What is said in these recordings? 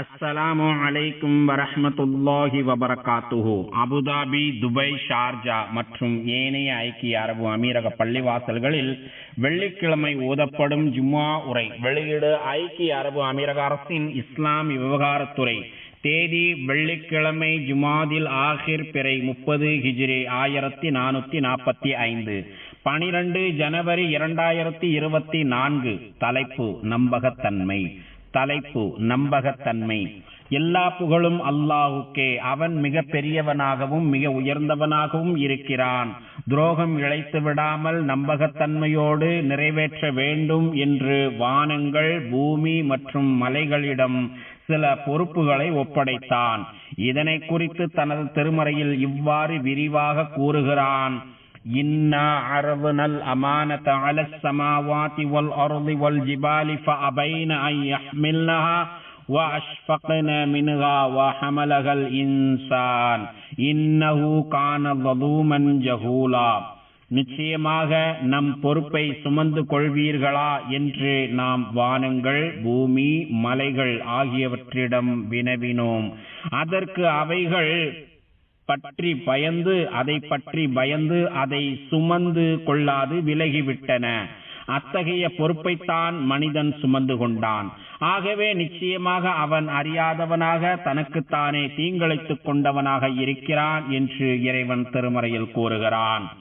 அஸ்ஸலாமு அலைக்கும் வரஹமத்துல்லாஹி வபரகாத்துஹு. அபுதாபி துபை ஷார்ஜா மற்றும் ஏனைய ஐக்கிய அரபு அமீரக பள்ளிவாசல்களில் வெள்ளிக்கிழமை ஓதப்படும் ஜும்மா உரை வெளியீடு ஐக்கிய அரபு அமீரக அரசின் இஸ்லாமிய விவகாரத்துறை தேதி வெள்ளிக்கிழமை ஜுமாதில் ஆஹிர் பிறை முப்பது ஹிஜ்ரி ஆயிரத்தி நானூத்தி நாற்பத்தி ஐந்து. பனிரெண்டு ஜனவரி இரண்டாயிரத்தி இருபத்தி நான்கு. தலைப்பு நம்பகத்தன்மை. தலைப்பு நம்பகத்தன்மை. எல்லா புகழும் அல்லாஹுக்கே. அவன் மிக பெரியவனாகவும் மிக உயர்ந்தவனாகவும் இருக்கிறான். துரோகம் இழைத்து விடாமல் நம்பகத்தன்மையோடு நிறைவேற்ற வேண்டும் என்று வானங்கள் பூமி மற்றும் மலைகளிடம் சில பொறுப்புகளை ஒப்படைத்தான். இதனை குறித்து தனது திருமறையில் இவ்வாறு விரிவாக கூறுகிறான். إنا عرضنا الأمانة على السماوات والأرض والجبال فأبين أن يحملنها وأشفقنا منها وحملها الإنسان إنه كان ظلوما جهولا நிச்சயமாக நம் பொறுப்பை சுமந்து கொள்வீர்களா என்று நாம் வானங்கள் பூமி மலைகள் ஆகியவற்றிடம் வினவினோம் அதற்கு அவைகள் பற்றி பயந்து அதை பற்றி பயந்து அதை சுமந்து கொள்ளாது விலகிவிட்டன. அத்தகைய பொறுப்பைத்தான் மனிதன் சுமந்து கொண்டான். ஆகவே நிச்சயமாக அவன் அறியாதவனாக தனக்குத்தானே தீங்கிழைத்துக் கொண்டவனாக இருக்கிறான் என்று இறைவன் திருமறையில் கூறுகிறான்.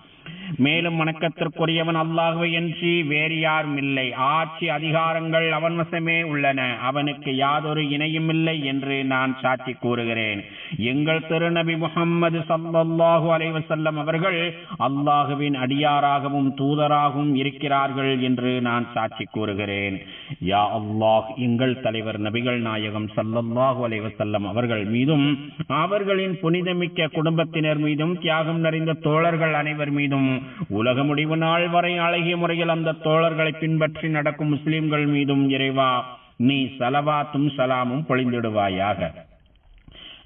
மேலும் வணக்கத்திற்குரியவன் அல்லாஹுவை என்று வேறு யாரும் இல்லை. ஆட்சி அதிகாரங்கள் அவன் வசமே உள்ளன. அவனுக்கு யாதொரு இணையும் இல்லை என்று நான் சாட்சி கூறுகிறேன். எங்கள் திருநபி முகம்மது சல்லல்லாஹு அலைவசல்லம் அவர்கள் அல்லாஹுவின் அடியாராகவும் தூதராகவும் இருக்கிறார்கள் என்று நான் சாட்சி கூறுகிறேன். யா அல்லாஹ் எங்கள் தலைவர் நபிகள் நாயகம் சல்லல்லாஹு அலைவசல்லம் அவர்கள் மீதும் அவர்களின் புனிதமிக்க குடும்பத்தினர் மீதும் தியாகம் நிறைந்த தோழர்கள் அனைவர் மீதும் உலக முடிவு நாள் வரை அழகிய முறையில் அந்த தோழர்களை பின்பற்றி நடக்கும் முஸ்லிம்கள் மீதும் இறைவா நீ சலவாத்தும் சலாமும் பொழிந்திடுவாயாக.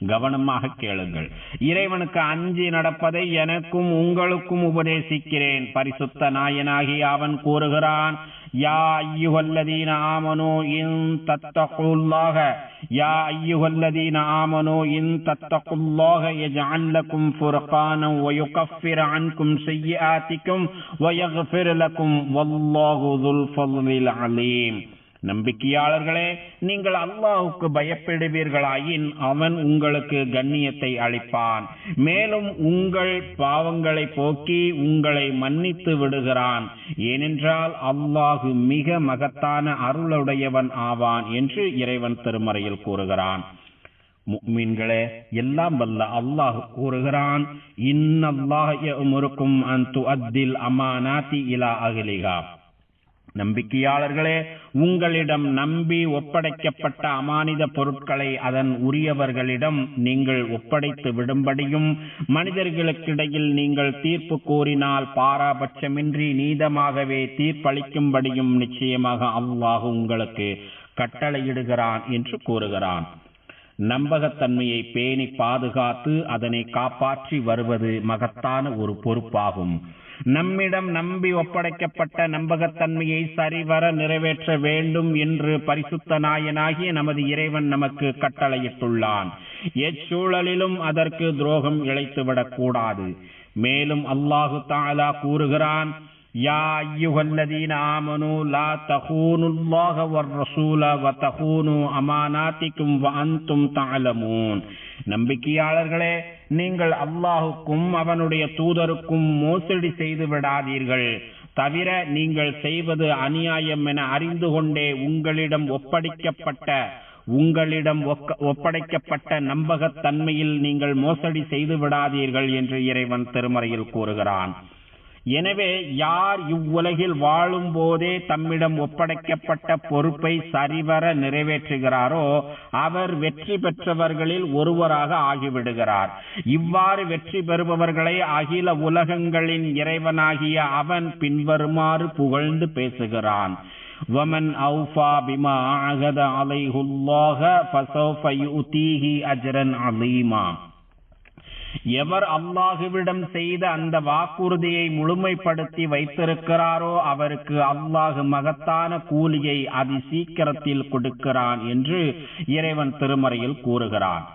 கவனமாக கேளுங்கள். இறைவனுக்கு அஞ்சி நடப்பதை எனக்கும் உங்களுக்கும் உபதேசிக்கிறேன். பரிசுத்த நாயனாகி அவன் கூறுகிறான். يا أيها الذين آمنوا إن تتقوا الله يا أيها الذين آمنوا إن تتقوا الله يجعل لكم فرقانا ويكفر عنكم سيئاتكم ويغفر لكم والله ذو الفضل العليم. நம்பிக்கையாளர்களே நீங்கள் அல்லாஹுக்கு பயப்படுவீர்களாயின் அவன் உங்களுக்கு கண்ணியத்தை அளிப்பான். மேலும் உங்கள் பாவங்களை போக்கி உங்களை மன்னித்து விடுகிறான். ஏனென்றால் அல்லாஹு மிக மகத்தான அருளுடையவன் ஆவான் என்று இறைவன் திருமறையில் கூறுகிறான். முக்மீன்களே எல்லாம் வல்ல அல்லாஹ் கூறுகிறான் இன்னல்லாஹ் முருக்கும் அந்து அத்தில் அமானாத்தி இலா அகலிகா நம்பிக்கையாளர்களே உங்களிடம் நம்பி ஒப்படைக்கப்பட்ட அமானித பொருட்களை அதன் உரியவர்களிடம் நீங்கள் ஒப்படைத்து விடும்படியும் மனிதர்களுக்கிடையில் நீங்கள் தீர்ப்பு கூறினால் பாராபட்சமின்றி நீதமாகவே தீர்ப்பளிக்கும்படியும் நிச்சயமாக அல்லாஹ் உங்களுக்கு கட்டளையிடுகிறான் என்று கூறுகிறான். நம்பகத்தன்மையை பேணி பாதுகாத்து அதனை காப்பாற்றி வருவது மகத்தான ஒரு பொறுப்பாகும். நம்மிடம் நம்பி ஒப்படைக்கப்பட்ட நம்பகத்தன்மையை சரிவர நிறைவேற்ற வேண்டும் என்று பரிசுத்த நாயனாகிய நமது இறைவன் நமக்கு கட்டளையிட்டுள்ளான். எச்சூழலிலும் அதற்கு துரோகம் இழைத்துவிடக் கூடாது மேலும் அல்லாஹு தாலா கூறுகிறான் யா ஐயுஹல்லதீன லா தஹூனுல்லாஹ வர்ரசூல வ தஹூனு அமானாத்திக்கும் வ நம்பிக்கையாளர்களே நீங்கள் அல்லாஹுக்கும் அவனுடைய தூதருக்கும் மோசடி செய்து விடாதீர்கள். தவிர நீங்கள் செய்வது அநியாயம் என அறிந்து கொண்டே உங்களிடம் ஒப்படைக்கப்பட்ட உங்களிடம் ஒப்படைக்கப்பட்ட நம்பகத்தன்மையில் நீங்கள் மோசடி செய்து விடாதீர்கள் என்று இறைவன் திருமறையில் கூறுகிறான். எனவே யார் இவ்வுலகில் வாழும் போதே தம்மிடம் ஒப்படைக்கப்பட்ட பொறுப்பை சரிவர நிறைவேற்றுகிறாரோ அவர் வெற்றி பெற்றவர்களில் ஒருவராக ஆகிவிடுகிறார் இவ்வாறு வெற்றி பெறுபவர்களை அகில உலகங்களின் இறைவனாகிய அவன் பின்வருமாறு புகழ்ந்து பேசுகிறான் ومن أوفى بما عهد عليه الله فسوف يؤتيه أجرا عظيما எவர் அல்லாஹுவிடம் செய்த அந்த வாக்குறுதியை முழுமைப்படுத்தி வைத்திருக்கிறாரோ அவருக்கு அல்லாஹு மகத்தான கூலியை அதி சீக்கிரத்தில் கொடுக்கிறான் என்று இறைவன் திருமறையில் கூறுகிறான்.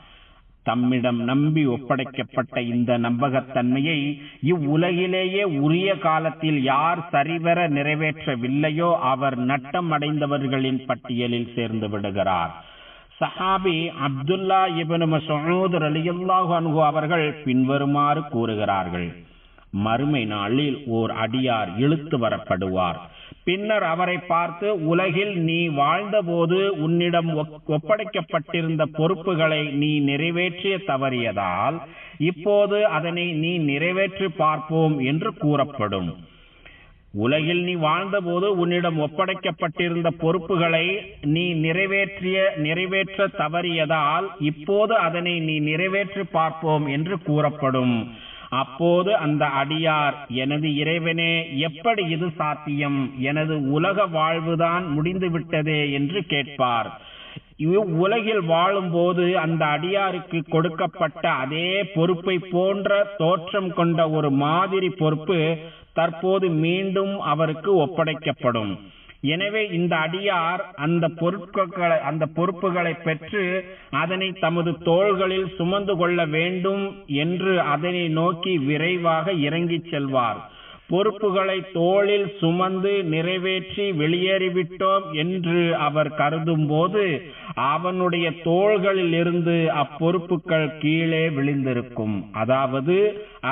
தம்மிடம் நம்பி ஒப்படைக்கப்பட்ட இந்த நம்பகத்தன்மையை இவ்வுலகிலேயே உரிய காலத்தில் யார் சரிவர நிறைவேற்றவில்லையோ அவர் நட்டம் அடைந்தவர்களின் பட்டியலில் சேர்ந்து விடுகிறார். சஹாபி அப்துல்லா இபனு மசூத் ரலியல்லாஹு அன்ஹு அவர்கள் பின்வருமாறு கூறுகிறார்கள். மறுமை நாளில் ஓர் அடியார் இழுத்து வரப்படுவார். பின்னர் அவரை பார்த்து உலகில் நீ வாழ்ந்தபோது உன்னிடம் ஒப்படைக்கப்பட்டிருந்த பொறுப்புகளை நீ நிறைவேற்றிய தவறியதால் இப்போது அதனை நீ நிறைவேற்றி பார்ப்போம் என்று கூறப்படும். உலகில் நீ வாழ்ந்தபோது உன்னிடம் ஒப்படைக்கப்பட்டிருந்த பொறுப்புகளை நீ நிறைவேற்றிய நிறைவேற்ற தவறியதால் இப்போது அதனை நீ நிறைவேற்றி பார்ப்போம் என்று கூறப்படும். அப்போது அந்த அடியார் எனது இறைவனே எப்படி இது சாத்தியம்? எனது உலக வாழ்வுதான் முடிந்து விட்டதே என்று கேட்பார். உலகில் வாழும்போது அந்த அடியாருக்கு கொடுக்கப்பட்ட அதே பொறுப்பை போன்ற தோற்றம் கொண்ட ஒரு மாதிரி பொறுப்பு தற்போது மீண்டும் அவருக்கு ஒப்படைக்கப்படும். எனவே இந்த அடியார் அந்த பொருட்களை அந்த பொறுப்புகளை பெற்று அதனை தமது தோள்களில் சுமந்து கொள்ள வேண்டும் என்று அதனை நோக்கி விரைவாக இறங்கிச் செல்வார். பொறுப்புகளை தோளில் சுமந்து நிறைவேற்றி வெளியேறிவிட்டோம் என்று அவர் கருதும் போது அவனுடைய தோள்களில் இருந்து அப்பொறுப்புகள் கீழே விழுந்திருக்கும். அதாவது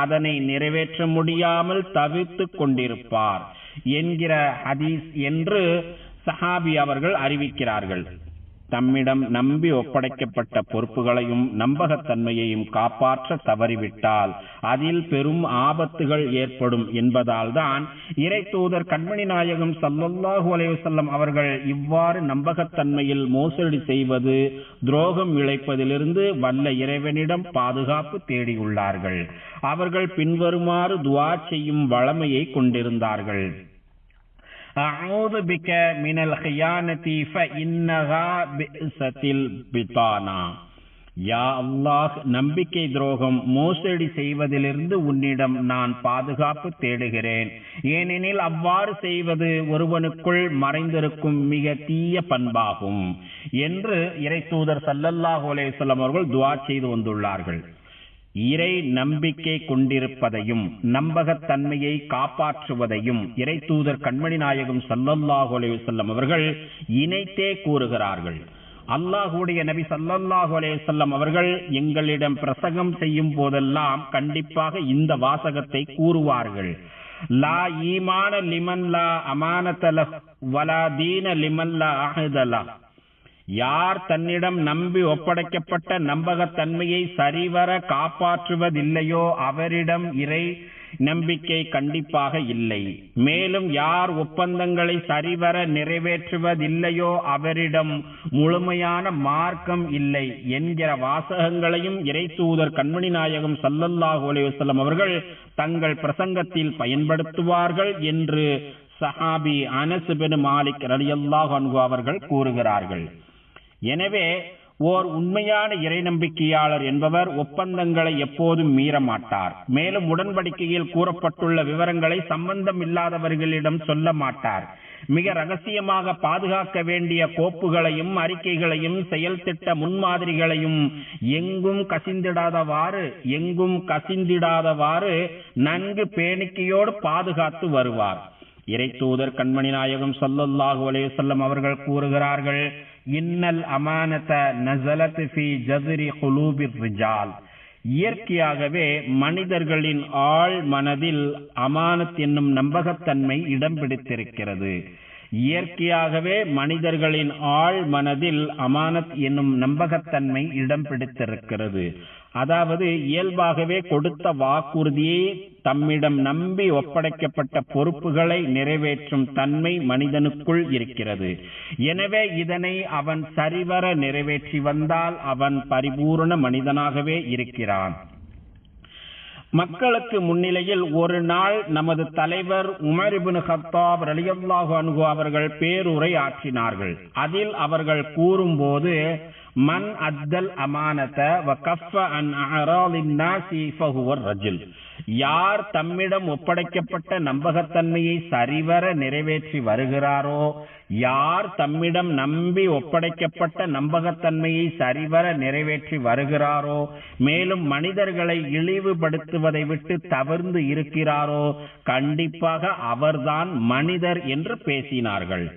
அதனை நிறைவேற்ற முடியாமல் தவித்து கொண்டிருப்பார் என்கிற ஹதீஸ் என்று சஹாபி அவர்கள் அறிவிக்கிறார்கள். தம்மிடம் நம்பி ஒப்படைக்கப்பட்ட பொறுப்புகளையும் நம்பகத்தன்மையையும் காப்பாற்ற தவறிவிட்டால் அதில் பெரும் ஆபத்துகள் ஏற்படும் என்பதால் தான் இறை தூதர் கண்மணி நாயகம் சல்லல்லாஹு அலைவசல்லம் அவர்கள் இவ்வாறு நம்பகத்தன்மையில் மோசடி செய்வது துரோகம் இழைப்பதிலிருந்து வல்ல இறைவனிடம் பாதுகாப்பு தேடியுள்ளார்கள். அவர்கள் பின்வருமாறு துவா செய்யும் வளமையை கொண்டிருந்தார்கள். அவுது பிக மினல் ஹியானதி ஃப இன்னகா பிசத்தில் பிதானா யா அல்லாஹ் நம்பிக்கை துரோகம் மோசடி செய்வதிலிருந்து உன்னிடம் நான் பாதுகாப்பு தேடுகிறேன். ஏனெனில் அவ்வாறு செய்வது ஒருவனுக்குள் மறைந்திருக்கும் மிக தீய பண்பாகும். என்று இறை தூதர் சல்லல்லாஹ் அலேஸ்லம் அவர்கள் துவா செய்து வந்துள்ளார்கள். இறை நம்பிக்கை கொண்டிருப்பதையும் நம்பகத்தன்மையை காப்பாற்றுவதையும் இறை தூதர் கண்மணி நாயகம் சல்லல்லாஹு அலைவசல்லம் அவர்கள் இணைத்தே கூறுகிறார்கள். அல்லாஹுடைய நபி சல்லல்லாஹு அலைவசல்லம் அவர்கள் எங்களிடம் பிரசங்கம் செய்யும் போதெல்லாம் கண்டிப்பாக இந்த வாசகத்தை கூறுவார்கள். லா ஈமான லிமன் லா அமானதல வலா தீன லிமன் லா அஹதலா யார் தன்னிடம் நம்பி ஒப்படைக்கப்பட்ட நம்பகத்தன்மையை சரிவர காப்பாற்றுவதில்லையோ அவரிடம் இறை நம்பிக்கை கண்டிப்பாக இல்லை. மேலும் யார் ஒப்பந்தங்களை சரிவர நிறைவேற்றுவதில்லையோ அவரிடம் முழுமையான மார்க்கம் இல்லை என்கிற வாசகங்களையும் இறை தூதர் கண்மணி நாயகம் சல்லல்லாஹு அலைவசல்லம் அவர்கள் தங்கள் பிரசங்கத்தில் பயன்படுத்துவார்கள் என்று சஹாபி அனசு பெரு மாலிக் ரலியல்லாஹ் அவர்கள் கூறுகிறார்கள். எனவே ஓர் உண்மையான இறை நம்பிக்கையாளர் என்பவர் ஒப்பந்தங்களை எப்போதும் மீறமாட்டார். மேலும் உடன்படிக்கையில் கூறப்பட்டுள்ள விவரங்களை சம்பந்தம் இல்லாதவர்களிடம் சொல்ல மாட்டார். மிக ரகசியமாக பாதுகாக்க வேண்டிய கோப்புகளையும் அறிக்கைகளையும் செயல் திட்ட முன்மாதிரிகளையும் எங்கும் கசிந்திடாதவாறு எங்கும் கசிந்திடாதவாறு நன்கு பேணிக்கையோடு பாதுகாத்து வருவார். இறை தூதர் கண்மணி நாயகம் சல்லல்லாஹு அலையுசல்லம் அவர்கள் கூறுகிறார்கள் இன்னல் அமானத நசலத் ஃபி ஜதுரி குலூபி ரிஜால். இயற்கையாகவே மனிதர்களின் ஆழ் மனதில் அமானத் என்னும் நம்பகத்தன்மை இடம் பிடித்திருக்கிறது. இயற்கையாகவே மனிதர்களின் ஆழ் மனதில் அமானத் என்னும் நம்பகத்தன்மை இடம் பிடித்திருக்கிறது. அதாவது இயல்பாகவே கொடுத்த வாக்குறுதியை தம்மிடம் நம்பி ஒப்படைக்கப்பட்ட பொறுப்புகளை நிறைவேற்றும் தன்மை மனிதனுக்குள் இருக்கிறது. எனவே இதனை அவன் சரிவர நிறைவேற்றி வந்தால் அவன் பரிபூர்ண மனிதனாகவே இருக்கிறான். மக்களுக்கு முன்னிலையில் ஒரு நாள் நமது தலைவர் உமரிபின் ஹத்தாப் ரலியல்லாஹு அன்ஹு அவர்கள் பேருரை ஆற்றினார்கள். அதில் அவர்கள் கூறும்போது மன் அத்தல் அமானத வ கஃப அன் அராலின் நாசி ஃபஹுவர் யார் தம்மிடம் ஒப்படைக்கப்பட்ட நம்பகத்தன்மையை சரிவர நிறைவேற்றி வருகிறாரோ யார் தம்மிடம் நம்பி ஒப்படைக்கப்பட்ட நம்பகத்தன்மையை சரிவர நிறைவேற்றி வருகிறாரோ மேலும் மனிதர்களை இழிவுபடுத்துவதை விட்டு தவிர்ந்து இருக்கிறாரோ கண்டிப்பாக அவர்தான் மனிதர் என்று பேசினார்கள்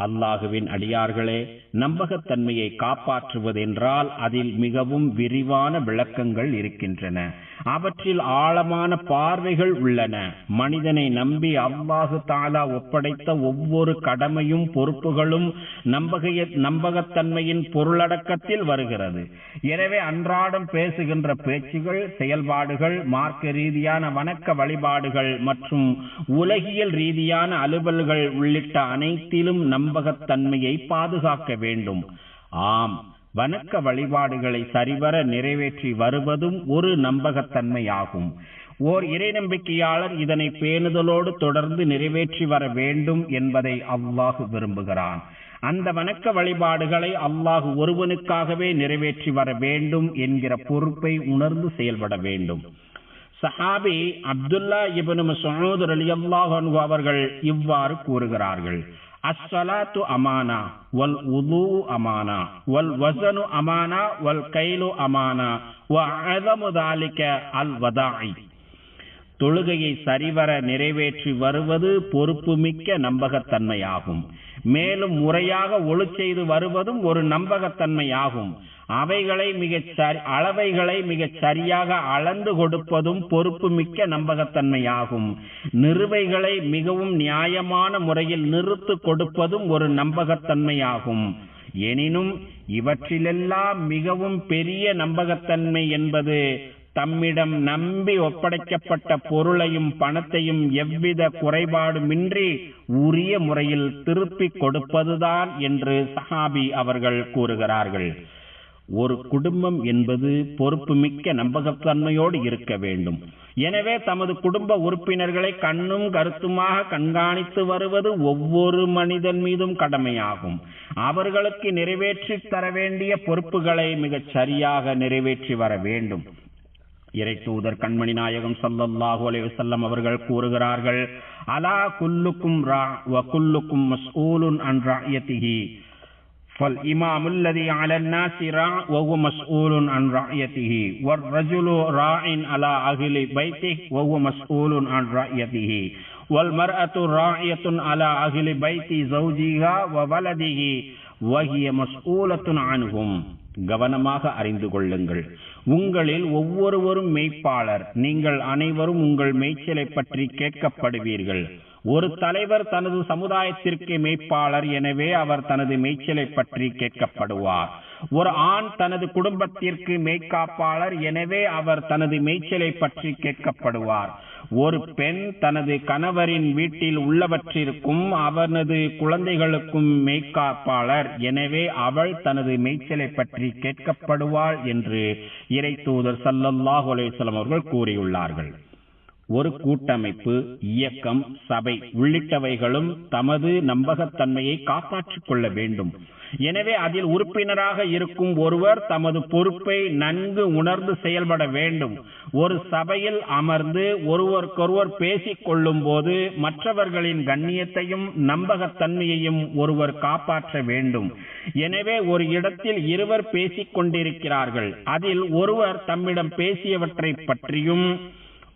அல்லாஹுவின் அடியார்களே நம்பகத்தன்மையை காப்பாற்றுவதென்றால் அதில் மிகவும் விரிவான விளக்கங்கள் இருக்கின்றன. அவற்றில் ஆழமான பார்வைகள் உள்ளன. மனிதனை நம்பி அல்லாஹு தாலா ஒப்படைத்த ஒவ்வொரு கடமையும் பொறுப்புகளும் நம்பகைய நம்பகத்தன்மையின் பொருளடக்கத்தில் வருகிறது. எனவே அன்றாடம் பேசுகின்ற பேச்சுகள் செயல்பாடுகள் மார்க்க ரீதியான வணக்க வழிபாடுகள் மற்றும் உலகியல் ரீதியான அலுவல்கள் உள்ளிட்ட அனைத்திலும் நம்பகத்தன்மையை பாதுகாக்க வேண்டும். ஆம். வணக்க வழிபாடுகளை சரிவர நிறைவேற்றி வருவதும் ஒரு நம்பகத்தன்மையாகும். ஓர் இறை நம்பிக்கையாளர் இதனை பேணுதலோடு தொடர்ந்து நிறைவேற்றி வர வேண்டும் என்பதை அல்லாஹு விரும்புகிறான். அந்த வணக்க வழிபாடுகளை அல்லாஹு ஒருவனுக்காகவே நிறைவேற்றி வர வேண்டும் என்கிற பொறுப்பை உணர்ந்து செயல்பட வேண்டும். சஹாபி அப்துல்லா இபனு மசூத் ரலியல்லாஹு அவர்கள் இவ்வாறு கூறுகிறார்கள். அஸ்ஸலாத்து அமானா வல் உது அமானா வல் வசனு அமானா வல் கைலு அமானா வ அஸமு அல் வதாஇ. தொழுகையை சரிவர நிறைவேற்றி வருவது பொறுப்புமிக்க நம்பகத்தன்மையாகும். மேலும் முறையாக ஒழு செய்து வருவதும் ஒரு நம்பகத்தன்மையாகும். அவைகளை மிகச் சரி அளவைகளை மிகச் சரியாக அளந்து கொடுப்பதும் பொறுப்புமிக்க நம்பகத்தன்மையாகும். நிறுவைகளை மிகவும் நியாயமான முறையில் நிறுத்து கொடுப்பதும் ஒரு நம்பகத்தன்மையாகும். எனினும் இவற்றிலெல்லாம் மிகவும் பெரிய நம்பகத்தன்மை என்பது தம்மிடம் நம்பி ஒப்படைக்கப்பட்ட பொருளையும் பணத்தையும் எவ்வித குறைபாடுமின்றி உரிய முறையில் திருப்பிக் கொடுப்பதுதான் என்று சஹாபி அவர்கள் கூறுகிறார்கள். ஒரு குடும்பம் என்பது பொறுப்புமிக்க நம்பகத்தன்மையோடு இருக்க வேண்டும். எனவே தமது குடும்ப உறுப்பினர்களை கண்ணும் கருத்துமாக கண்காணித்து வருவது ஒவ்வொரு மனிதன் மீதும் கடமையாகும். அவர்களுக்கு நிறைவேற்றி தர வேண்டிய பொறுப்புகளை மிகச் சரியாக நிறைவேற்றி வர வேண்டும். இறை தூதர் கண்மணி நாயகம் சல்லல்லாஹு அலைஹி வஸல்லம் அவர்கள் கூறுகிறார்கள் அலா குல்லுக்கும் ரா வ குல்லுக்கும் மஸ்ஊலுன் அன் ராயத்திஹி فالإمام الذي على الناس راع وهو مسؤول عن رعيته والرجل راع على أهل بيته وهو مسؤول عن رعيته والمرأة راعية على أهل بيت زوجها وولده وهي مسؤولة عنهم கவனமாக அறிந்து கொள்ளுங்கள் உங்களில் ஒவ்வொருவரும் மெய்ப்பாளர் நீங்கள் அனைவரும் உங்கள் மேய்ச்சலை பற்றி கேட்கப்படுவீர்கள் ஒரு தலைவர் தனது சமுதாயத்திற்கு மெய்ப்பாளர் எனவே அவர் தனது மேய்ச்சலை பற்றி கேட்கப்படுவார். ஒரு ஆண் தனது குடும்பத்திற்கு மெய்க்காப்பாளர் எனவே அவர் தனது மேய்ச்சலை பற்றி கேட்கப்படுவார். ஒரு பெண் தனது கணவரின் வீட்டில் உள்ளவற்றிற்கும் அவனது குழந்தைகளுக்கும் மெய்க்காப்பாளர் எனவே அவள் தனது மேய்ச்சலை பற்றி கேட்கப்படுவாள் என்று இறை தூதர் சல்லல்லாஹு அவர்கள் கூறியுள்ளார்கள். ஒரு கூட்டமைப்பு இயக்கம் சபை உள்ளிட்டவைகளும் தமது நம்பகத்தன்மையை காப்பாற்றிக் கொள்ள வேண்டும். எனவே அதில் உறுப்பினராக இருக்கும் ஒருவர் தமது பொறுப்பை நன்கு உணர்ந்து செயல்பட வேண்டும். ஒரு சபையில் அமர்ந்து ஒருவருக்கொருவர் பேசிக் கொள்ளும் போது மற்றவர்களின் கண்ணியத்தையும் நம்பகத்தன்மையையும் ஒருவர் காப்பாற்ற வேண்டும். எனவே ஒரு இடத்தில் இருவர் பேசிக் கொண்டிருக்கிறார்கள். அதில் ஒருவர் தம்மிடம் பேசியவற்றை பற்றியும்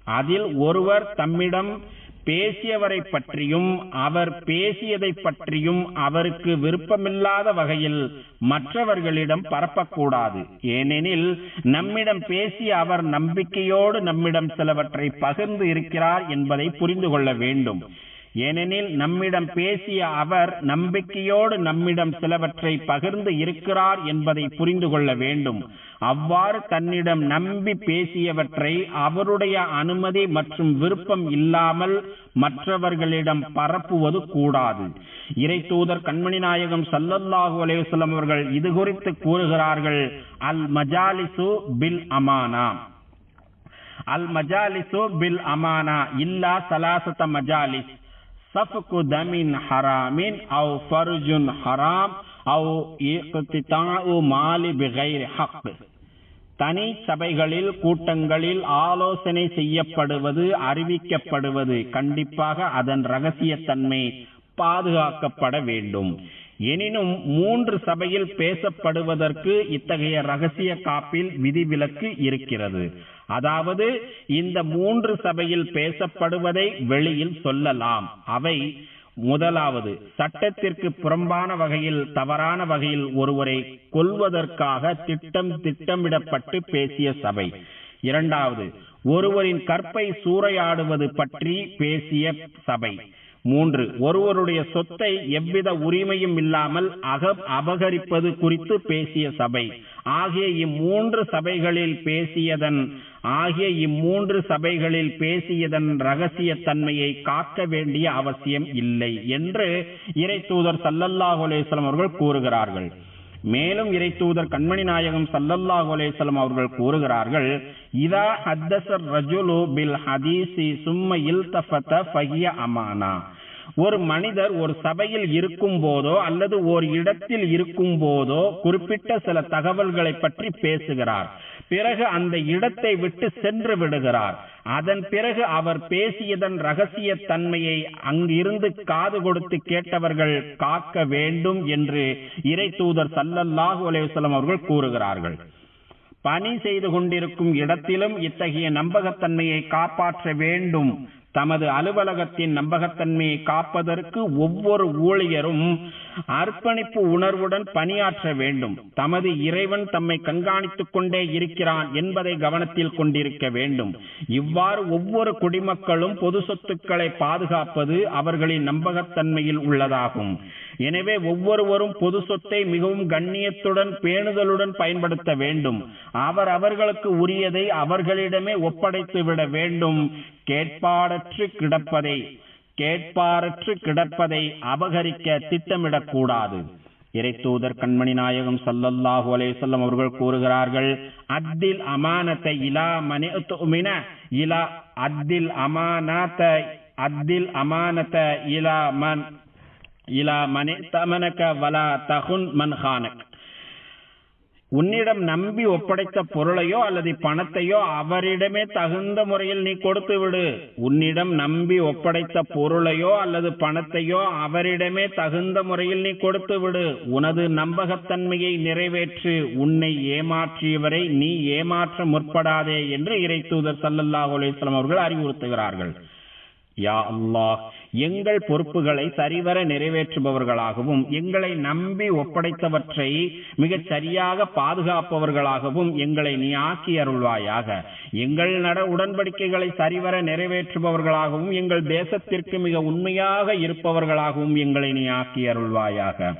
அதில் ஒருவர் தம்மிடம் பேசியவரை பற்றியும் அவர் பேசியதை பற்றியும் அவருக்கு விருப்பமில்லாத வகையில் மற்றவர்களிடம் பரப்பக்கூடாது. ஏனெனில் நம்மிடம் பேசிய அவர் நம்பிக்கையோடு நம்மிடம் சிலவற்றை பகிர்ந்து இருக்கிறார் என்பதை புரிந்து கொள்ள வேண்டும். ஏனெனில் நம்மிடம் பேசிய அவர் நம்பிக்கையோடு நம்மிடம் சிலவற்றை பகிர்ந்து இருக்கிறார் என்பதை புரிந்து கொள்ள வேண்டும். அவ்வாறு தன்னிடம் நம்பி பேசியவற்றை அவருடைய அனுமதி மற்றும் விருப்பம் இல்லாமல் மற்றவர்களிடம் பரப்புவது கூடாது. இறை தூதர் கண்மணி நாயகம் சல்லல்லாஹு அலேவசலம் அவர்கள் இது குறித்து கூறுகிறார்கள் அல் மஜாலிசு பில் அமானா. அல் மஜாலிசு பில் அமானா இல்லா சலாசத்த மஜாலிஸ். சஃப்கு தமின் ஹராமின் அவ் ஃபர்ஜுன் ஹராம் அவு இக்திதாஉ மாலி பிகைரி ஹக் தனி சபைகளில் கூட்டங்களில் ஆலோசனை செய்யப்படுவது அறிவிக்கப்படுவது கண்டிப்பாக அதன் ரகசியத்தன்மை பாதுகாக்கப்பட வேண்டும் எனினும் மூன்று சபையில் பேசப்படுவதற்கு இத்தகைய ரகசிய காப்பில் விதிவிலக்கு இருக்கிறது அதாவது இந்த மூன்று சபையில் பேசப்படுவதை வெளியில் சொல்லலாம். அவை முதலாவது சட்டத்திற்கு புறம்பான வகையில் தவறான வகையில் ஒருவரை கொல்வதற்காக திட்டம் திட்டமிடப்பட்டு பேசிய சபை. இரண்டாவது ஒருவரின் கற்பை சூறையாடுவது பற்றி பேசிய சபை. மூன்று ஒருவருடைய சொத்தை எவ்வித உரிமையும் இல்லாமல் அக அபகரிப்பது குறித்து பேசிய சபை. ஆகிய இம்மூன்று சபைகளில் பேசியதன் ஆகிய இம்மூன்று சபைகளில் பேசியதன் ரகசியத்தன்மையை காக்க வேண்டிய அவசியம் இல்லை என்று இறை தூதர் சல்லல்லாஹு அலேஸ்லம் அவர்கள் கூறுகிறார்கள். மேலும் இறை தூதர் கண்மணி நாயகம் சல்லல்லாஹு அலேஸ்லம் அவர்கள் கூறுகிறார்கள் இதா ஹத்தசர் ரஜுலு பில் ஹதீசி சும்ம இல்தஃபத ஃபஹிய அமானா. ஒரு மனிதர் ஒரு சபையில் இருக்கும் போதோ அல்லது ஒரு இடத்தில் இருக்கும் போதோ குறிப்பிட்ட சில தகவல்களை பற்றி பேசுகிறார். பிறகு அந்த இடத்தை விட்டு சென்று விடுகிறார். அதன் பிறகு அவர் பேசியதன் ரகசிய தன்மையை அங்கிருந்து காது கொடுத்து கேட்டவர்கள் காக்க வேண்டும் என்று இறை தூதர் சல்லல்லாஹு அலைவசலம் அவர்கள் கூறுகிறார்கள். பணி செய்து கொண்டிருக்கும் இடத்திலும் இத்தகைய நம்பகத்தன்மையை காப்பாற்ற வேண்டும். தமது அலுவலகத்தின் நம்பகத்தன்மையை காப்பதற்கு ஒவ்வொரு ஊழியரும் அர்ப்பணிப்பு உணர்வுடன் பணியாற்ற வேண்டும். தமது இறைவன் தம்மை கண்காணித்துக் கொண்டே இருக்கிறான் என்பதை கவனத்தில் கொண்டிருக்க வேண்டும். இவ்வாறு ஒவ்வொரு குடிமக்களும் பொது சொத்துக்களை பாதுகாப்பது அவர்களின் நம்பகத்தன்மையில் உள்ளதாகும். எனவே ஒவ்வொருவரும் பொது சொத்தை மிகவும் கண்ணியத்துடன் பேணுதலுடன் பயன்படுத்த வேண்டும். அவர் அவர்களுக்கு உரியதை அவர்களிடமே ஒப்படைத்து விட வேண்டும் கேட்பாடற்று கிடப்பதை கேட்பாரற்று கிடப்பதை அபகரிக்க திட்டமிடக்கூடாது. இறைத்தூதர் கண்மணி நாயகம் சல்லல்லாஹு அலேசல்லம் அவர்கள் கூறுகிறார்கள் அத்தில் அமானத்தை இலா மனி இலா அத்தில் அமானத அத்தில் அமானத்த இலா மன் இலா மனி தமனக வலா தகுன் மன்ஹானக் உன்னிடம் நம்பி ஒப்படைத்த பொருளையோ அல்லது பணத்தையோ அவரிடமே தகுந்த முறையில் நீ கொடுத்து விடு. உன்னிடம் நம்பி ஒப்படைத்த பொருளையோ அல்லது பணத்தையோ அவரிடமே தகுந்த முறையில் நீ கொடுத்து விடு. உனது நம்பகத்தன்மையை நிறைவேற்று. உன்னை ஏமாற்றியவரை நீ ஏமாற்ற முற்படாதே என்று இறை தூதர் சல்லல்லாஹு அலிஸ்லாம் அவர்கள் அறிவுறுத்துகிறார்கள். யா அல்லாஹ் எங்கள் பொறுப்புகளை சரிவர நிறைவேற்றுபவர்களாகவும் எங்களை நம்பி ஒப்படைத்தவற்றை மிகச் சரியாக பாதுகாப்பவர்களாகவும் எங்களை நீ ஆக்கி அருள்வாயாக. எங்கள் நட உடன்படிக்கைகளை சரிவர நிறைவேற்றுபவர்களாகவும் எங்கள் தேசத்திற்கு மிக உண்மையாக இருப்பவர்களாகவும் எங்களை நீ ஆக்கி அருள்வாயாக.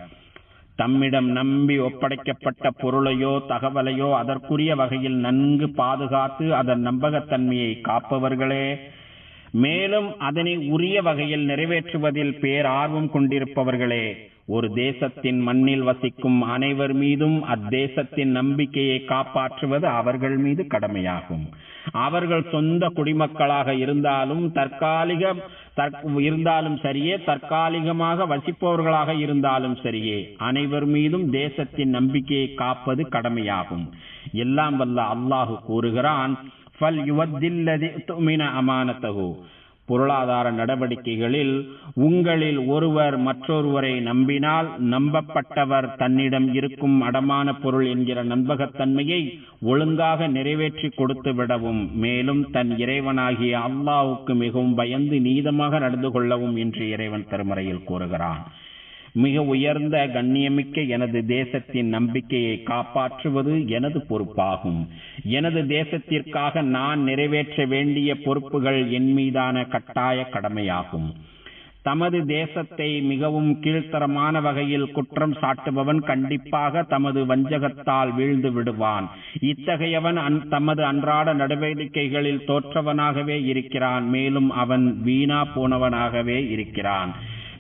தம்மிடம் நம்பி ஒப்படைக்கப்பட்ட பொருளையோ தகவலையோ அதற்குரிய வகையில் நன்கு பாதுகாத்து அதன் நம்பகத்தன்மையை காப்பவர்களே. மேலும் அதனை உரிய வகையில் நிறைவேற்றுவதில் பேரார்வம் கொண்டிருப்பவர்களே ஒரு தேசத்தின் மண்ணில் வசிக்கும் அனைவர் மீதும் அத்தேசத்தின் நம்பிக்கையை காப்பாற்றுவது அவர்கள் மீது கடமையாகும். அவர்கள் சொந்த குடிமக்களாக இருந்தாலும் தற்காலிக இருந்தாலும் சரியே தற்காலிகமாக வசிப்பவர்களாக இருந்தாலும் சரியே அனைவர் மீதும் தேசத்தின் நம்பிக்கையை காப்பது கடமையாகும். எல்லாம் வல்ல அல்லாஹு கூறுகிறான் ஃபல் யுவத்தில்லதி துமின அமானத்தகு பொருளாதார நடவடிக்கைகளில் உங்களில் ஒருவர் மற்றொருவரை நம்பினால் நம்பப்பட்டவர் தன்னிடம் இருக்கும் அடமான பொருள் என்கிற நம்பகத்தன்மையை ஒழுங்காக நிறைவேற்றி கொடுத்து விடவும் மேலும் தன் இறைவனாகிய அல்லாவுக்கு மிகவும் பயந்து நீதமாக நடந்து கொள்ளவும் என்று இறைவன் திருமறையில் கூறுகிறான். மிக உயர்ந்த கண்ணியமிக்க எனது தேசத்தின் நம்பிக்கையை காப்பாற்றுவது எனது பொறுப்பாகும். எனது தேசத்திற்காக நான் நிறைவேற்ற வேண்டிய பொறுப்புகள் என் மீதான கட்டாய கடமையாகும். தமது தேசத்தை மிகவும் கீழ்த்தரமான வகையில் குற்றம் சாட்டுபவன் கண்டிப்பாக தமது வஞ்சகத்தால் வீழ்ந்து விடுவான். இத்தகையவன் தமது அன்றாட நடவடிக்கைகளில் தோற்றவனாகவே இருக்கிறான். மேலும் அவன் வீணா போனவனாகவே இருக்கிறான்.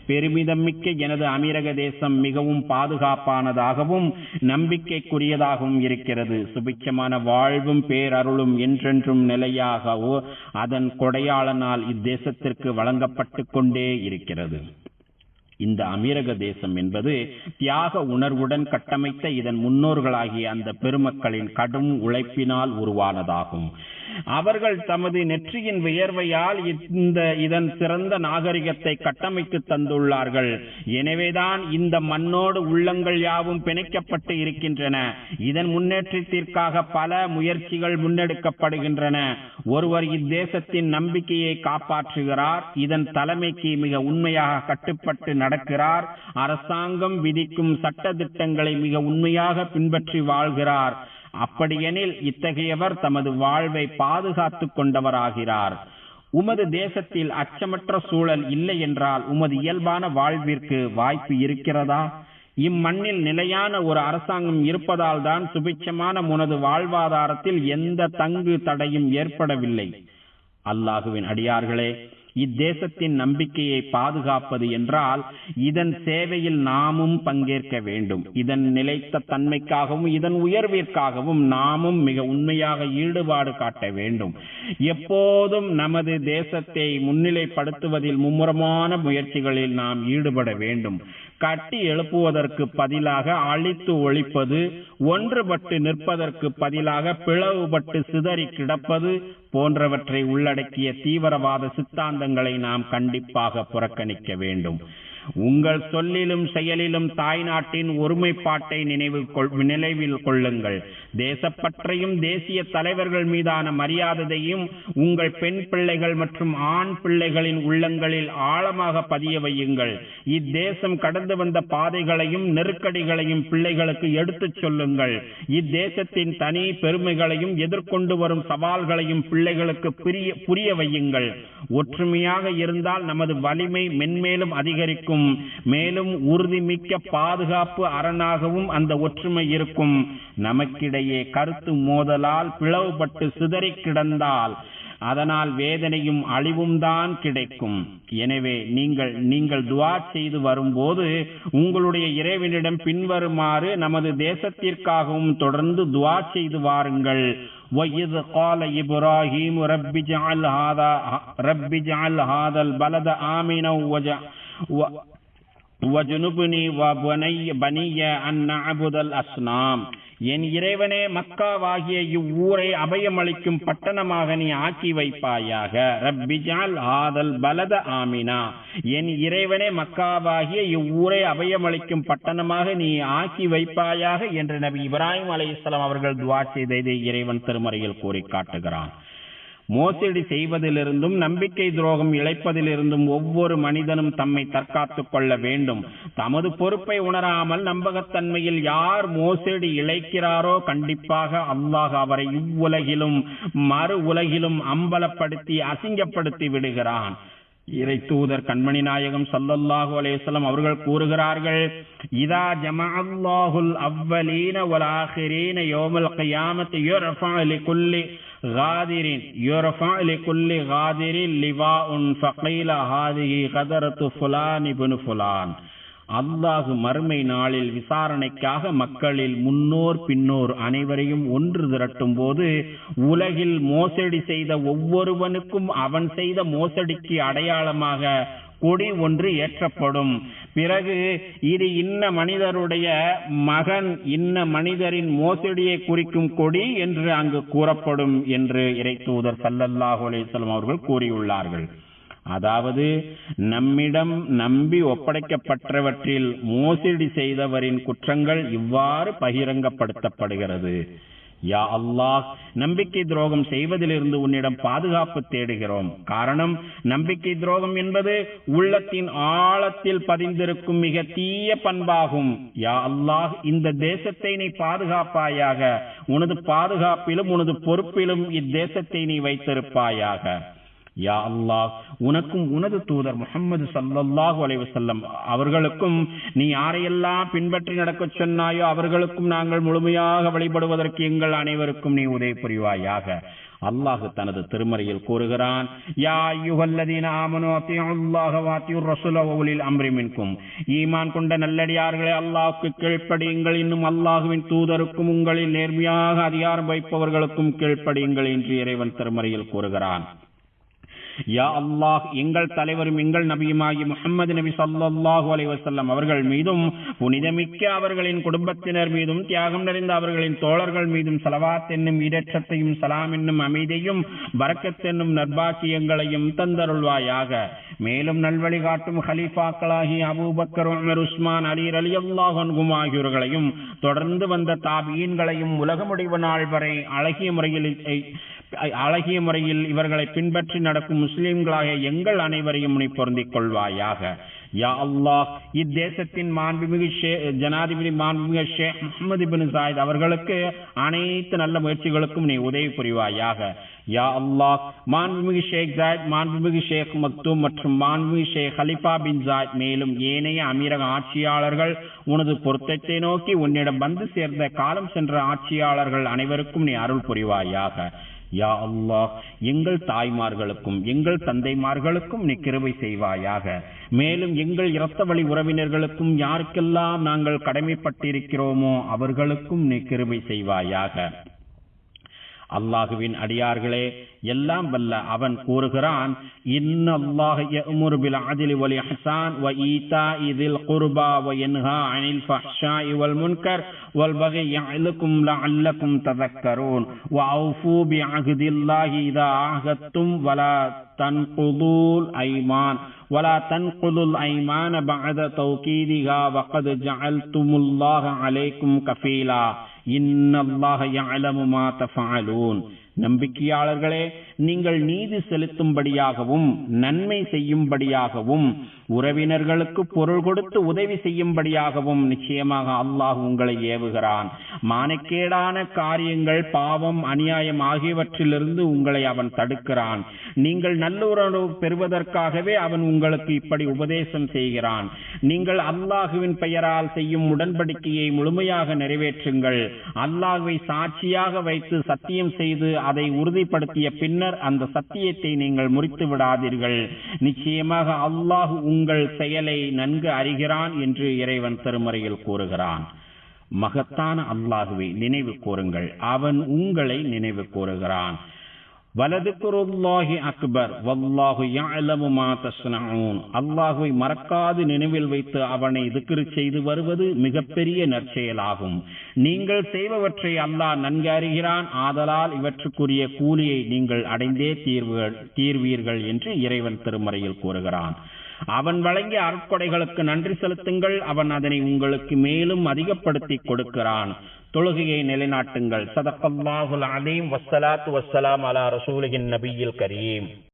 பெருமிதமிக்க எனது அமீரக தேசம் மிகவும் பாதுகாப்பானதாகவும் நம்பிக்கைக்குரியதாகவும் இருக்கிறது. சுபிச்சமான வாழ்வும் பேரருளும் என்றென்றும் நிலையாகவோ அதன் கொடையாளனால் இத்தேசத்திற்கு வழங்கப்பட்டு கொண்டே இருக்கிறது. இந்த அமீரக தேசம் என்பது தியாக உணர்வுடன் கட்டமைத்த இதன் முன்னோர்களாகிய அந்த பெருமக்களின் கடும் உழைப்பினால் உருவானதாகும். அவர்கள் தமது நெற்றியின் வியர்வையால் இந்த இதன் சிறந்த நாகரிகத்தை கட்டமைத்து தந்துள்ளார்கள். எனவேதான் இந்த மண்ணோடு உள்ளங்கள் யாவும் பிணைக்கப்பட்டு இருக்கின்றன. இதன் முன்னேற்றத்திற்காக பல முயற்சிகள் முன்னெடுக்கப்படுகின்றன. ஒருவர் இத்தேசத்தின் நம்பிக்கையை காப்பாற்றுகிறார். இதன் தலைமைக்கு மிக உண்மையாக கட்டுப்பட்டு நடக்கிறார். அரசாங்கம் விதிக்கும் சட்ட திட்டங்களை மிக உண்மையாக பின்பற்றி வாழ்கிறார். அப்படியெனில் இத்தகையவர் தமது வாழ்வை பாதுகாத்துக் கொண்டவராகிறார். உமது தேசத்தில் அச்சமற்ற சூழல் இல்லை என்றால் உமது இயல்பான வாழ்விற்கு வாய்ப்பு இருக்கிறதா? இம்மண்ணில் நிலையான ஒரு அரசாங்கம் இருப்பதால் தான் சுபிட்சமான உனது வாழ்வாதாரத்தில் எந்த தங்கு தடையும் ஏற்படவில்லை. அல்லாஹுவின் அடியார்களே இத்தேசத்தின் நம்பிக்கையை பாதுகாப்பது என்றால் இதன் சேவையில் நாமும் பங்கேற்க வேண்டும். இதன் நிலைத்த தன்மைக்காகவும் இதன் உயர்விற்காகவும் நாமும் மிக உண்மையாக ஈடுபாடு காட்ட வேண்டும். எப்போதும் நமது தேசத்தை முன்னிலைப்படுத்துவதில் மும்முரமான முயற்சிகளில் நாம் ஈடுபட வேண்டும். கட்டி எழுப்புவதற்கு பதிலாக அழித்து ஒழிப்பது ஒன்றுபட்டு நிற்பதற்கு பதிலாக பிளவுபட்டு சிதறி கிடப்பது போன்றவற்றை உள்ளடக்கிய தீவிரவாத சித்தாந்தங்களை நாம் கண்டிப்பாக புறக்கணிக்க வேண்டும். உங்கள் சொல்லிலும் செயலிலும் தாய்நாட்டின் ஒருமைப்பாட்டை நினைவு நினைவில் கொள்ளுங்கள். தேசப்பற்றையும் தேசிய தலைவர்கள் மீதான மரியாதையையும் உங்கள் பெண் பிள்ளைகள் மற்றும் ஆண் பிள்ளைகளின் உள்ளங்களில் ஆழமாக பதிய வையுங்கள். இத்தேசம் கடந்து வந்த பாதைகளையும் நெருக்கடிகளையும் பிள்ளைகளுக்கு எடுத்துச் சொல்லுங்கள். இத்தேசத்தின் தனி பெருமைகளையும் எதிர்கொண்டு வரும் சவால்களையும் பிள்ளைகளுக்கு புரிய வையுங்கள். ஒற்றுமையாக இருந்தால் நமது வலிமை மென்மேலும் அதிகரிக்கும். மேலும் உறுதிமிக்க பாதுகாப்பு அரணாகவும் அந்த ஒற்றுமை இருக்கும் நமக்கிடையே கருத்து மோதலால் பிளவுபட்டு சிதறி கிடந்தால் அதனால் வேதனையும் அழிவும் தான் கிடைக்கும் எனவே நீங்கள் நீங்கள் துவா செய்து வரும்போது உங்களுடைய இறைவனிடம் பின்வருமாறு நமது தேசத்திற்காகவும் தொடர்ந்து துவா செய்து வாருங்கள் وَإِذْ قَالَ إِبْرَاهِيمُ رَبِّ اجْعَلْ هَذَا رَبِّ اجْعَلْ هَذَا الْبَلَدَ آمِنًا வஜுனுபுனி வ புனைய பனிய அந்நாபுதல் அஸ்னாம் என் இறைவனே மக்காவாகிய இவ்வூரை அபயமளிக்கும் பட்டணமாக நீ ஆக்கி வைப்பாயாக. ரப்பிஜால் ஆதல் பலத ஆமினா. என் இறைவனே மக்காவாகிய இவ்வூரை அபயமளிக்கும் பட்டணமாக நீ ஆக்கி வைப்பாயாக என்று நபி இப்ராஹிம் அலி அவர்கள் துவா செய்ததை இறைவன் திருமறையில் கூறி காட்டுகிறான். மோசடி செய்வதிலிருந்தும் நம்பிக்கை துரோகம் இழைப்பதிலிருந்தும் ஒவ்வொரு மனிதனும் தம்மை தற்காத்துக் கொள்ள வேண்டும். தமது பொறுப்பை உணராமல் நம்பகத்தன்மையில் யார் மோசடி இழைக்கிறாரோ கண்டிப்பாக அல்லாஹ் அவரை இவ்வுலகிலும் மறு உலகிலும் அம்பலப்படுத்தி அசிங்கப்படுத்தி விடுகிறான். இறை தூதர் கண்மணி நாயகம் சல்லல்லாஹு அலேஸ்லம் அவர்கள் கூறுகிறார்கள் இதா ஜமாஹுல் அவ்வலீன வல் ஆஹிரீன கயாமத் கியாமத்தி யுர்ஃபா லிகுல்லி غادر يرفع لكل غادر لواء فقيل هذه غدرة فلان بن فلان அல்லாஹு மறுமை நாளில் விசாரணைக்காக மக்களில் முன்னோர் பின்னோர் அனைவரையும் ஒன்று திரட்டும் போது உலகில் மோசடி செய்த ஒவ்வொருவனுக்கும் அவன் செய்த மோசடிக்கு அடையாளமாக கொடி ஒன்று ஏற்றப்படும் பிறகு இது இன்ன மனிதருடைய மகன் இன்ன மனிதரின் மோசடியை குறிக்கும் கொடி என்று அங்கு கூறப்படும் என்று இறைத்தூதர் சல்லல்லாஹு அலிசல்லம் அவர்கள் கூறியுள்ளார்கள். அதாவது நம்மிடம் நம்பி ஒப்படைக்கப்பட்டவற்றில் மோசடி செய்தவரின் குற்றங்கள் இவ்வாறு பகிரங்கப்படுத்தப்படுகிறது. யா அல்லாஹ் நம்பிக்கை துரோகம் செய்வதிலிருந்து உன்னிடம் பாதுகாப்பு தேடுகிறோம். காரணம் நம்பிக்கை துரோகம் என்பது உள்ளத்தின் ஆழத்தில் பதிந்திருக்கும் மிக தீய பண்பாகும். யா அல்லாஹ் இந்த தேசத்தை நீ பாதுகாப்பாயாக உனது பாதுகாப்பிலும் உனது பொறுப்பிலும் இத்தேசத்தை நீ வைத்திருப்பாயாக. யா அல்லாஹ் உனக்கும் உனது தூதர் முகமது சல்லல்லாஹு அலைவசல்லம் அவர்களுக்கும் நீ யாரையெல்லாம் பின்பற்றி நடக்கச் சொன்னாயோ அவர்களுக்கும் நாங்கள் முழுமையாக வழிபடுவதற்கு எங்கள் அனைவருக்கும் நீ உதவி புரிவாயாக. அல்லாஹு தனது திருமறையில் கூறுகிறான் ஈமான் கொண்ட நல்லடியார்களே அல்லாஹுக்கு கீழ்ப்படியுங்கள். இன்னும் அல்லாஹுவின் தூதருக்கும் உங்களில் நேர்மையாக அதிகாரம் வைப்பவர்களுக்கும் கீழ்ப்படியுங்கள் என்று இறைவன் திருமறையில் கூறுகிறான். யா அல்லாஹ் எங்கள் தலைவரும் எங்கள் நபியுமாகி முகமது நபி சல்லாஹூ அலைஹி வஸல்லம் அவர்கள் மீதும் புனிதமிக்க அவர்களின் குடும்பத்தினர் மீதும் தியாகம் நிறைந்த அவர்களின் தோழர்கள் மீதும் சலவாத் என்னும் இடற்றத்தையும் சலாம் என்னும் அமைதியும் பரக்கத் என்னும் நற்பாக்கியங்களையும் தந்தருள்வாயாக மேலும் நல்வழி காட்டும் ஹலீஃபாக்களாகி Abu Bakr Umar Usman Ali Ali அல்லாஹன்கும் ஆகியோர்களையும் தொடர்ந்து வந்த தாபீன்களையும் உலக முடிவு நாள் வரை அழகிய முறையில் அழகிய முறையில் இவர்களை பின்பற்றி நடக்கும் முஸ்லிம்களாக எங்கள் அனைவரையும் நீ பொருந்திக் கொள்வாயாக. யா அல்லாஹ் இத்தேசத்தின் மாண்புமிகு ஷே- ஜனாதிபதி மாண்புமிகு ஷேக் முகமது பின் சாயித் அவர்களுக்கு அனைத்து நல்ல முயற்சிகளுக்கும் நீ உதவி புரிவாயாக. யா அல்லாஹ் மாண்புமிகு ஷேக் ஜாயத் மாண்புமிகு ஷேக் மக்தூம் மற்றும் மாண்புமிகு ஷேக் ஹலிஃபா பின் ஜாயத் மேலும் ஏனைய அமீரக ஆட்சியாளர்கள் உனது பொருத்தத்தை நோக்கி உன்னிடம் வந்து சேர்ந்த காலம் சென்ற ஆட்சியாளர்கள் அனைவருக்கும் நீ அருள் புரிவாயாக. யா அல்லாஹ் எங்கள் தாய்மார்களுக்கும் எங்கள் தந்தைமார்களுக்கும் நீ கிருபை செய்வாயாக. மேலும் எங்கள் இரத்த வழி உறவினர்களுக்கும் யாருக்கெல்லாம் நாங்கள் கடமைப்பட்டிருக்கிறோமோ அவர்களுக்கும் நீ கிருபை செய்வாயாக. அல்லாஹுவின் அடியார்களே எல்லாம் வல்ல அவன் கூறுகிறான் இன்னல்லாஹ யஅமுரு பில் அத்லி வல் இஹ்சான் வ ஈதாஇ தில் குர்பா வ யன்ஹா அனில் ஃபஹ்ஷாஇ வல் முன்கர் வல் பகி யஅலுக்கும் லஅல்லக்கும் ததக்கரூன் வ அவ்ஃபூ பி அஹ்தில்லாஹி இதா ஆஹதத்தும் வலா தன்குதுல் ஐமான் ولا تنقضوا الأيمان بعد توكيدها وقد جعلتم الله عليكم كفيلا നമ്പിക്കയാളുകളെ நீங்கள் நீதி செலுத்தும்படியாகவும் நன்மை செய்யும்படியாகவும் உறவினர்களுக்கு பொருள் கொடுத்து உதவி செய்யும்படியாகவும் நிச்சயமாக அல்லாஹ் உங்களை ஏவுகிறான். மானக்கேடான காரியங்கள் பாவம் அநியாயம் ஆகியவற்றிலிருந்து உங்களை அவன் தடுக்கிறான். நீங்கள் நல்லுறவு பெறுவதற்காகவே அவன் உங்களுக்கு இப்படி உபதேசம் செய்கிறான். நீங்கள் அல்லாஹுவின் பெயரால் செய்யும் உடன்படிக்கையை முழுமையாக நிறைவேற்றுங்கள். அல்லாஹுவை சாட்சியாக வைத்து சத்தியம் செய்து அதை உறுதிப்படுத்திய பின்னர் அந்த சத்தியத்தை நீங்கள் முறித்து விடாதீர்கள். நிச்சயமாக அல்லாஹ் உங்கள் செயலை நன்கு அறிகிறான் என்று இறைவன் திருமறையில் கூறுகிறான். மகத்தான அல்லாஹுவை நினைவு கூறுங்கள். அவன் உங்களை நினைவு கூறுகிறான். வலதுக்குருல்லாஹி அக்பர். வல்லாஹு யாழமு மா தஸ்னஊன். மறக்காது நினைவில் வைத்து அவனை திக்ரு செய்து வருவது மிகப்பெரிய நற்செயலாகும். நீங்கள் செய்பவற்றை அல்லாஹ் நன்கு அறிகிறான். ஆதலால் இவற்றுக்குரிய கூலியை நீங்கள் அடைந்தே தீர்வுகள் தீர்வீர்கள் என்று இறைவன் திருமறையில் கூறுகிறான். அவன் வழங்கிய அருட்கொடைகளுக்கு நன்றி செலுத்துங்கள். அவன் அதனை உங்களுக்கு மேலும் அதிகப்படுத்தி கொடுக்கிறான். தொழுகையை நிலைநாட்டுங்கள். சதக்கல்லாஹுல் அலீம். வசலாத்து வசலாம் அலா ரசூலின் நபியில் கரீம்.